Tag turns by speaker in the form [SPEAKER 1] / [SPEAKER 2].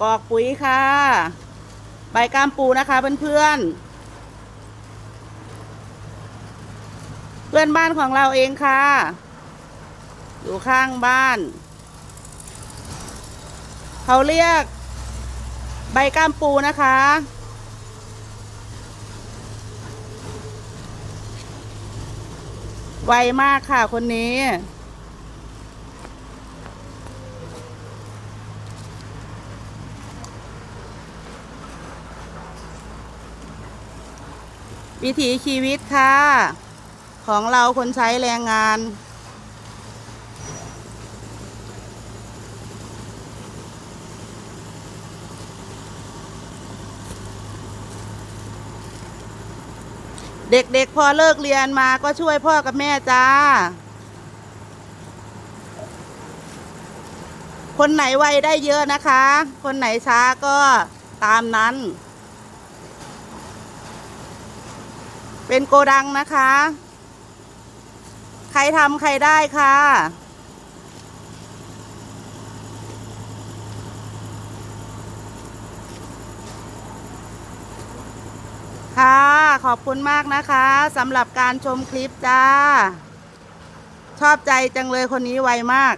[SPEAKER 1] กอกปุ๋ยค่ะ ใบกล้ามปูนะคะเพื่อนๆ เพื่อนบ้านของเราเองค่ะ อยู่ข้างบ้าน เขาเรียก ใบกล้ามปูนะคะไวมากค่ะคนนี้ วิถีชีวิตค่ะ ของเราคนใช้แรงงานเด็กๆพอเลิกเรียนมาก็ช่วยพ่อกับแม่จ้า คนไหนไวได้เยอะนะคะ คนไหนช้าก็ตามนั้น เป็นโกดังนะคะ ใครทำใครได้ค่ะ ค่ะ ขอบคุณมากนะคะสำหรับการชมคลิปจ้า ชอบใจจังเลยคนนี้ไวมาก